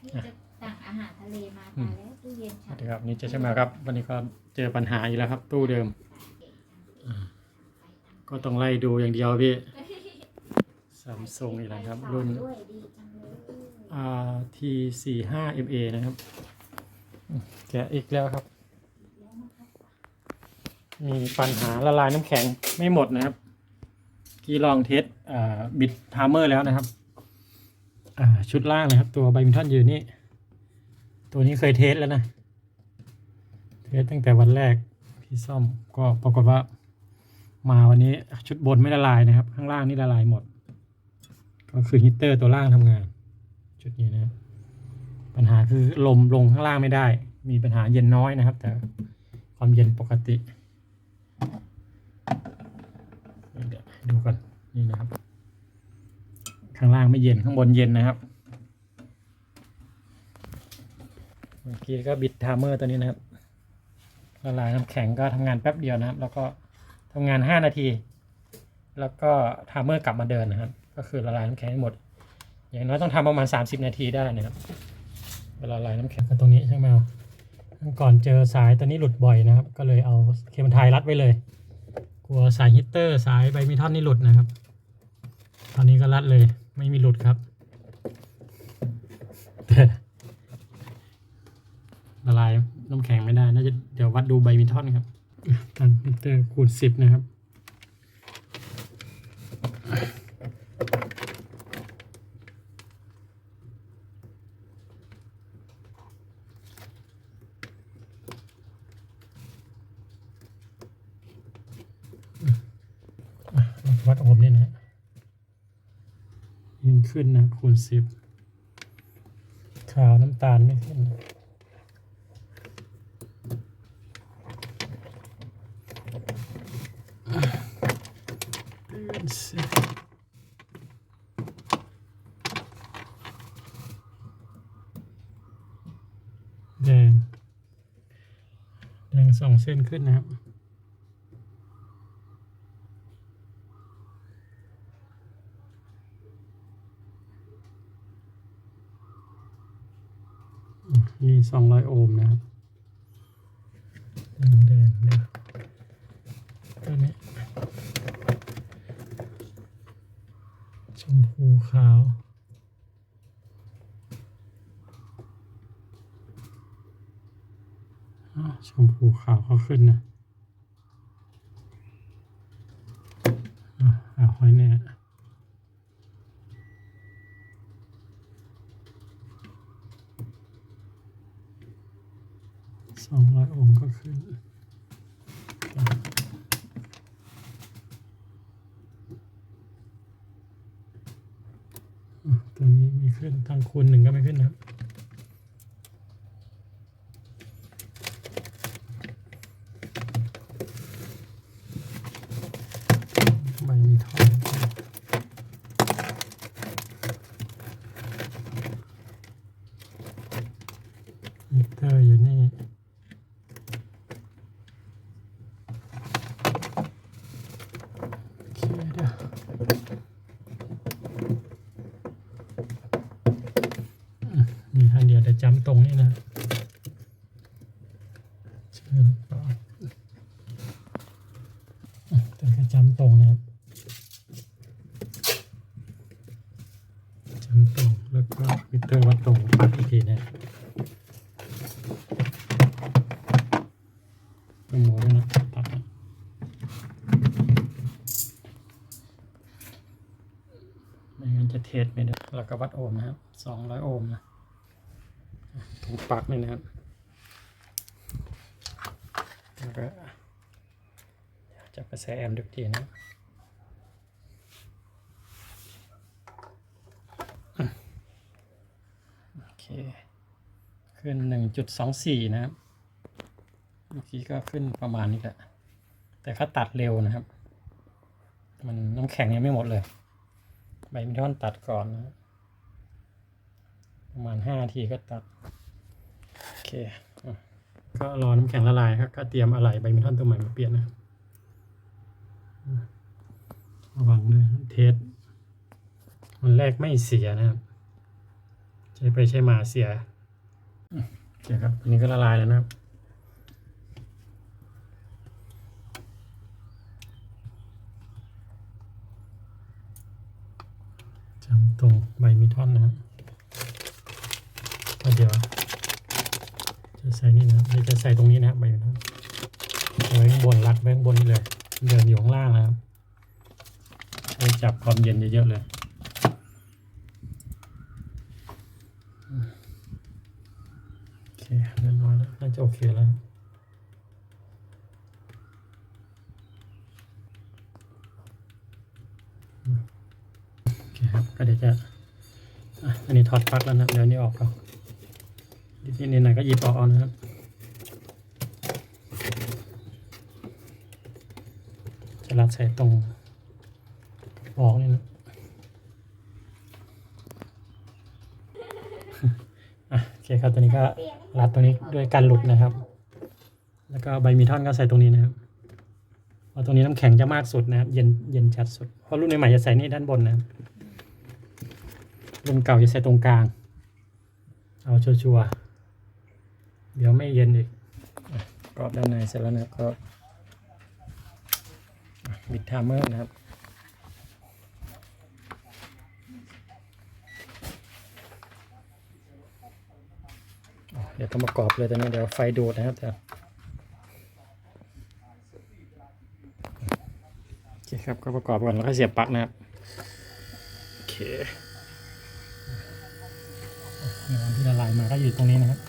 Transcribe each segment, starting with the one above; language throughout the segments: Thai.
พี่จะสั่งอาหารทะเลมาอืตามแล้วตู้เย็นสฉัวันสดีครับนี่เจะใช่ไหมครับ วันนี้ก็เจอปัญหาอีกแล้วครับ ตู้เดิมก็ต้องไล่ดูอย่างเดียวพี่ซัมซุงอีกแล้วครับ รุ่น ด้วยดีจังเลย RT 4 5 MA นะครับอืมแกะอีกแล้วครับแล้วนะครับมีปัญหาละลายน้ำแข็งไม่หมดนะครับ กีลองเทสอ่าบิดทามเมอร์แล้วนะครับอ่า ชุดล่างนะครับ ตัวไบมินทอนยืนนี่ ตัวนี้เคยเทสแล้วนะ เทสตั้งแต่วันแรกที่ซ่อมก็ปรากฏว่า มาวันนี้ชุดบนไม่ละลายนะครับ ข้างล่างนี่ละลายหมด ก็คือฮีตเตอร์ตัวล่างทำงาน ชุดนี้นะปัญหาคือลมลงข้างล่างไม่ได้ มีปัญหาเย็นน้อยนะครับ แต่ความเย็นปกติ ดูกันนี่นะครับ ข้างล่างไม่เย็นข้างบนเย็นนะครับเมื่อกี้ก็บิดไทม์เมอร์ตัวนี้นะครับละลายน้ำแข็งก็ทำงานแป๊บเดียวนะครับ แล้วก็ทำงาน 5 นาที แล้วก็ไทม์เมอร์กลับมาเดินนะครับ ก็คือละลายน้ำแข็งให้หมด อย่างน้อยต้องทำประมาณ 30 นาทีได้นะครับเวลาละลายน้ำแข็งก็ตรงนี้ใช่ไหมเอาก่อนเจอสายตัวนี้หลุดบ่อยนะครับ ก็เลยเอาเคเบิลไทยรัดไว้เลย กลัวสายฮีตเตอร์สายใบมีท่อนนี่หลุดนะครับ ตอนนี้ก็รัดเลย ไม่มีหลุดครับ แต่ละลายน้ำแข็งไม่ได้ น่าจะเดี๋ยววัดดูใบมีท่อนครับตั้งฮีตเตอร์คูณสิบนะครับวัดโอห์มนี่นะ ยิ่งขึ้นนะคูณสิบขาวน้ำตาลไม่ขึ้นแดง แดงสองเส้นขึ้นนะครับ มี สองร้อยโอห์มนะครับแดงแดงนะตัวนี้ชมพูขาวอ้าวชมพูขาวก็ขึ้นนะอะเอาไว้เนี่ย สองร้อยโอห์มก็ขึ้นอะ ตัวนี้มีขึ้นทางคูณหนึ่งก็ไม่ขึ้นนะครับ ทำไมมีท่อมิเตอร์อยู่นี่ โอเคเดี๋ยวอืมมีทางเดียวแต่ จำตรงนี้นะเชิญต่ออะแต่ก็จำตรงนะครับจำตรงแล้วก็มิเตอร์วัดตรงปัดอีกทีนะต้องหมอด้วยนะตัดนะไม่งั้นจะเทสไม่ได้แล้วก็วัดโอห์มนะครับสองร้อยโอห์มนะ ถุงปลักนี่นะครับแล้วก็จะกระแสแอมป์ดึกทีนะโอเค ขึ้นหนึ่งจุดสองสี่นะครับเมื่อกี้ก็ขึ้นประมาณนี้แหละ แต่เขาตัดเร็วนะครับ มันน้ำแข็งยังไม่หมดเลย ใบมิทอนตัดก่อนนะ ประมาณห้าทีก็ตัด โอเคอก็รอน้ำแข็งละลายครับก็เตรียมอะไหล่ใบมิทอนตัวใหม่มาเปลี่ยนนะครับอะระวังด้วยเทสมันแรกไม่เสียนะครับ ใช้ไปใช้มาเสียอืมโอเครับอันนี้ก็ละลายแล้วนะครับจำตรงใบมีท่อนนะครับ เดี๋ยว จะใส่นี่นะเดี๋ยวจะใส่ตรงนี้นะครับใบมีท่อนเอาไว้ข้างบนรัดไว้ข้างบนนี่เลยเดินอยู่ข้างล่างนะครับใช้จับความเย็นเยอะๆเลยโอเคเรียบร้อยแล้วน่าจะโอเคแล้วโอเคครับก็เดี๋ยวจะอันนี้ถอดปลั๊กแล้วนะเดี๋ยวนี้ออกก่อ นนิดๆหน่อยก็หยิบออกเอานะครับจะรัดใส่ตรงกระบอกนี่นะอะโอเคครับตัวนี้ก็รัดตัวนี้ด้วยกันหลุดนะครับ แล้วก็ใบมีท่อนก็ใส่ตรงนี้นะครับเพราะตรงนี้น้ำแข็งจะมากสุดนะครับ เย็นเย็นจัดสุด เพราะรุ่นใหม่จะใส่นี่ด้านบนนะครับรุ่นเก่าจะใส่ตรงกลาง เอาชัวร์ เดี๋ยวไม่เย็นอีกอะกรอบด้านในเสร็จแล้วนะครับก็อะบิดทามเมอร์นะครับอะเดี๋ยวต้องประกอบเลยตอนนี้เดี๋ยวไฟดูดนะครับเดี๋ยวโอเคครับก็ประกอบก่อนแล้วก็เสียบปลั๊กนะครับโอเคน้ำที่ละลายมาก็อยู่ตรงนี้นะครับ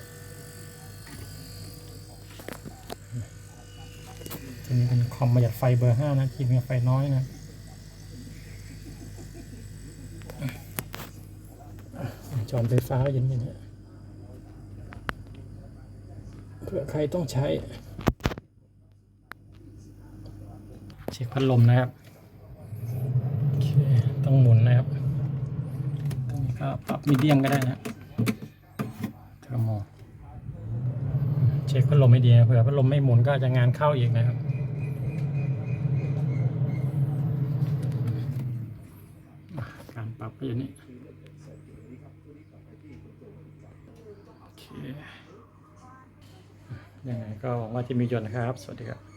ตัวนี้เป็นคอมประหยัดไฟเบอร์ห้านะกินกับไฟน้อยนะจอนไฟฟ้าเย็นๆเนี่ยเผื่อใครต้องใช้ เช็คพัดลมนะครับโอเคต้องหมุนนะครับตรงนี้ก็ปรับมีเดียมก็ได้นะเทอร์โมเช็คพัดลมไม่ดีนะเผื่อพัดลมไม่หมุนก็จะงานเข้าอีกนะครับ การปรับก็อย่างนี้โอเคยังไงก็หวังว่าจะมีจนนะครับ สวัสดีครับ